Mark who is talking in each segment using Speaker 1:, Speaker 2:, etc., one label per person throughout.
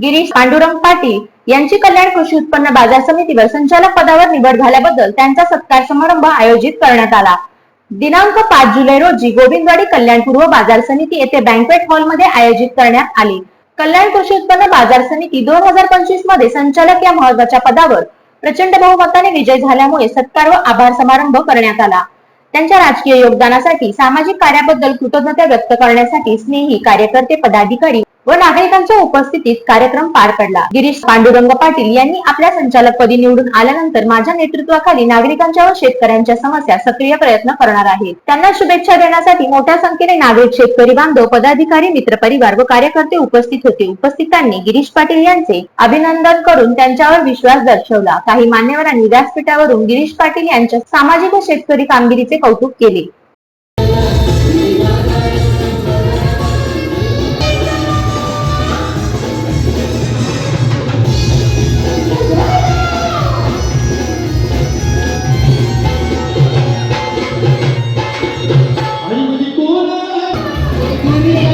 Speaker 1: गिरीश पांडुरंग पाटील यांची कल्याण कृषी उत्पन्न बाजार समितीवर संचालक पदावर निवड झाल्याबद्दल त्यांचा सत्कार समारंभ आयोजित करण्यात आला. दिनांक पाच जुलै रोजी गोविंदवाडी कल्याण पूर्व बाजार समिती येथे बँकवेट हॉलमध्ये आयोजित करण्यात आली. कल्याण कृषी उत्पन्न बाजार समिती दोन हजार पंचवीसमध्ये संचालक या महत्त्वाच्या पदावर प्रचंड बहुमताने विजय झाल्यामुळे सत्कार व आभार समारंभ करण्यात आला. त्यांच्या राजकीय योगदानासाठी सामाजिक कार्याबद्दल कृतज्ञता व्यक्त करण्यासाठी स्नेही कार्यकर्ते पदाधिकारी व नागरिकांच्या उपस्थितीत कार्यक्रम पार पडला. गिरीश पांडुरंग पाटील यांनी आपल्या संचालकपदी निवडून आल्यानंतर माझ्या नेतृत्वाखाली नागरिकांच्या व शेतकऱ्यांच्या समस्या सक्रिय प्रयत्न करणार आहेत. त्यांना शुभेच्छा देण्यासाठी मोठ्या संख्येने नागरिक शेतकरी बांधव पदाधिकारी मित्रपरिवार व कार्यकर्ते उपस्थित होते. उपस्थितांनी गिरीश पाटील यांचे अभिनंदन करून त्यांच्यावर विश्वास दर्शवला. काही मान्यवरांनी व्यासपीठावरून गिरीश पाटील यांच्या सामाजिक व शेतकरी कामगिरीचे कौतुक केले.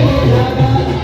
Speaker 1: Obrigado.